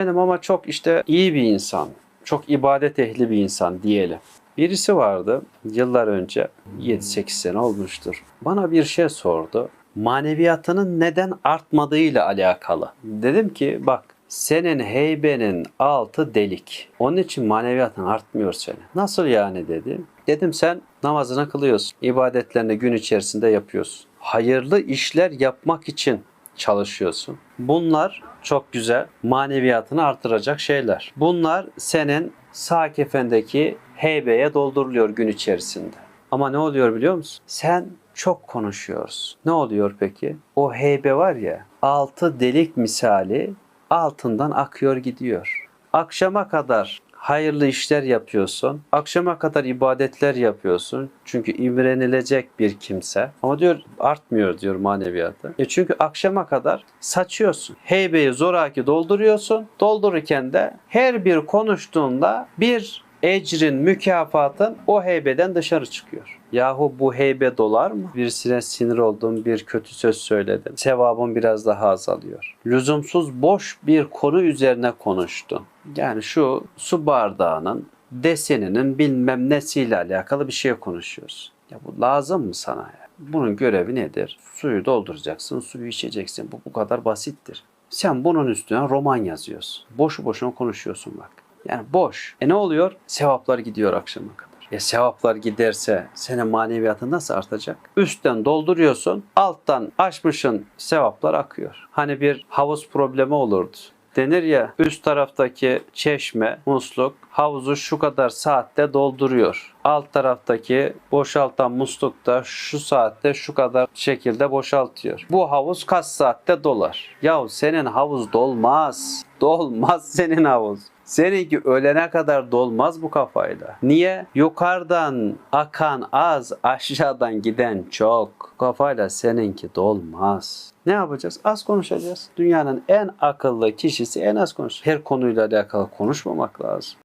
Benim ama çok işte iyi bir insan, çok ibadet ehli bir insan diyelim. Birisi vardı yıllar önce 7-8 sene olmuştur. Bana bir şey sordu. Maneviyatının neden artmadığıyla alakalı. Dedim ki bak senin heybenin altı delik. Onun için maneviyatın artmıyor senin. Nasıl yani dedi. Dedim sen namazını kılıyorsun. ibadetlerini gün içerisinde yapıyorsun. Hayırlı işler yapmak için çalışıyorsun. Bunlar çok güzel maneviyatını artıracak şeyler. Bunlar senin sağ kefendeki heybeye dolduruluyor gün içerisinde. Ama ne oluyor biliyor musun? Sen çok konuşuyoruz. Ne oluyor peki? O heybe var ya altı delik misali altından akıyor gidiyor. Akşama kadar hayırlı işler yapıyorsun. Akşama kadar ibadetler yapıyorsun. Çünkü imrenilecek bir kimse. Ama diyor artmıyor diyor maneviyatı. E çünkü akşama kadar saçıyorsun. Heybeyi zoraki dolduruyorsun. Doldururken de her bir konuştuğunda bir ecrin, mükafatın o heybeden dışarı çıkıyor. Yahu bu heybe dolar mı? Birisine sinir oldum, bir kötü söz söyledim. Sevabın biraz daha azalıyor. Lüzumsuz boş bir konu üzerine konuştun. Yani şu su bardağının deseninin bilmem nesiyle alakalı bir şey konuşuyoruz. Ya bu lazım mı sana ya? Bunun görevi nedir? Suyu dolduracaksın, suyu içeceksin. Bu bu kadar basittir. Sen bunun üstüne roman yazıyorsun. Boşu boşuna konuşuyorsun bak. Yani boş. E ne oluyor? Sevaplar gidiyor akşama kadar. E sevaplar giderse senin maneviyatın nasıl artacak? Üstten dolduruyorsun, alttan açmışın sevaplar akıyor. Hani bir havuz problemi olurdu. Denir ya üst taraftaki çeşme, musluk havuzu şu kadar saatte dolduruyor. Alt taraftaki boşaltan musluk da şu saatte şu kadar şekilde boşaltıyor. Bu havuz kaç saatte dolar? Yahu senin havuz dolmaz. Dolmaz senin havuz. Seninki ölene kadar dolmaz bu kafayla. Niye? Yukarıdan akan az, aşağıdan giden çok. Kafayla seninki dolmaz. Ne yapacağız? Az konuşacağız. Dünyanın en akıllı kişisi en az konuşur. Her konuyla alakalı konuşmamak lazım.